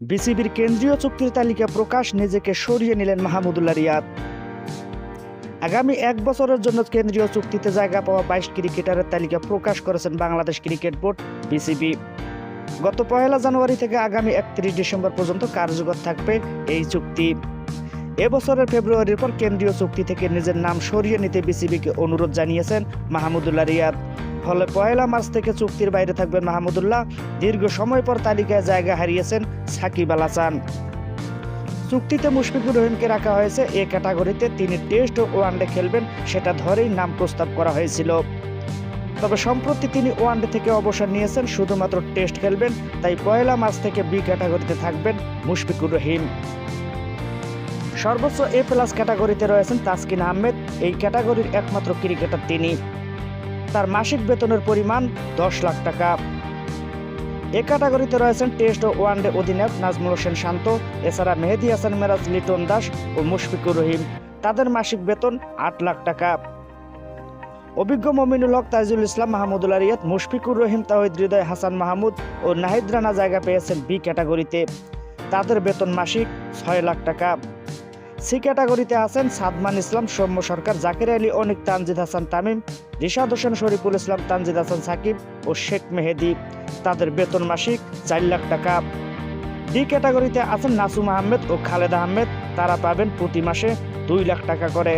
বিসিবির কেন্দ্রীয় চুক্তির তালিকা প্রকাশ নিজেকে সরিয়ে নিলেন মাহমুদুল্লাহ রিয়াদ। আগামী এক বছরের জন্য কেন্দ্রীয় চুক্তিতে জায়গা পাওয়া বাইশ ক্রিকেটারের তালিকা প্রকাশ করেছেন বাংলাদেশ ক্রিকেট বোর্ড, বিসিবি। গত পয়লা জানুয়ারি থেকে আগামী একত্রিশ ডিসেম্বর পর্যন্ত কার্যকর থাকবে এই চুক্তি। এবছরের ফেব্রুয়ারির পর কেন্দ্রীয় চুক্তি থেকে নিজের নাম সরিয়ে নিতে বিসিবিকে অনুরোধ জানিয়েছেন মাহমুদুল্লাহ রিয়াদ। ফলে পয়লা মার্চ থেকে চুক্তির বাইরে থাকবেন মাহমুদুল্লাহ। দীর্ঘ সময় পর তালিকায় জায়গা হারিয়েছেন সাকিব আল হাসান। চুক্তিতে মুশফিকুর রহিমকে রাখা হয়েছে এ ক্যাটাগরিতে। তিনি টেস্ট ও ওয়ানডে খেলবেন, সেটা ধরেই নাম প্রস্তাব করা হয়েছিল। তবে সম্প্রতি তিনি ওয়ানডে থেকে অবসর নিয়েছেন, শুধুমাত্র টেস্ট খেলবেন, তাই পয়লা মার্চ থেকে বি ক্যাটাগরিতে থাকবেন মুশফিকুর রহিম। সর্বোচ্চ এ প্লাস ক্যাটাগরিতে রয়েছেন তাসকিন আহমেদ, এই ক্যাটাগরির একমাত্র ক্রিকেটার তিনি। তার মাসিক বেতনের পরিমাণ দশ লাখ টাকা। এ ক্যাটাগরিতে রয়েছেন টেস্ট ও ওয়ানডে অধিনায়ক নাজমুল হোসেন শান্ত, এছাড়া মেহেদি হাসান, মেরাজ লিটন দাস ও মুশফিকুর রহিম। তাদের মাসিক বেতন আট লাখ টাকা। অভিজ্ঞ মমিনুল হক, তাইজুল ইসলাম মাহমুদুল্লাহ রিয়াদ মুশফিকুর রহিম তাহিদ হৃদয়, হাসান মাহমুদ ও নাহিদ রানা জায়গা পেয়েছেন বি ক্যাটাগরিতে। তাদের বেতন মাসিক ছয় লাখ টাকা। সি ক্যাটাগরিতে আছেন সাদমান ইসলাম, সৌম্য সরকার, জাকির আলী, অনিক তানজিদ হাসান তামিম, রিশাদ হোসেন, শরীফুল ইসলাম, তানজিদ হাসান সাকিব ও শেখ মেহেদি। তাদের বেতন মাসিক চার লাখ টাকা। ডি ক্যাটাগরিতে আছেন নাসুম আহমেদ ও খালেদ আহমেদ। তারা পাবেন প্রতি মাসে দুই লাখ টাকা করে।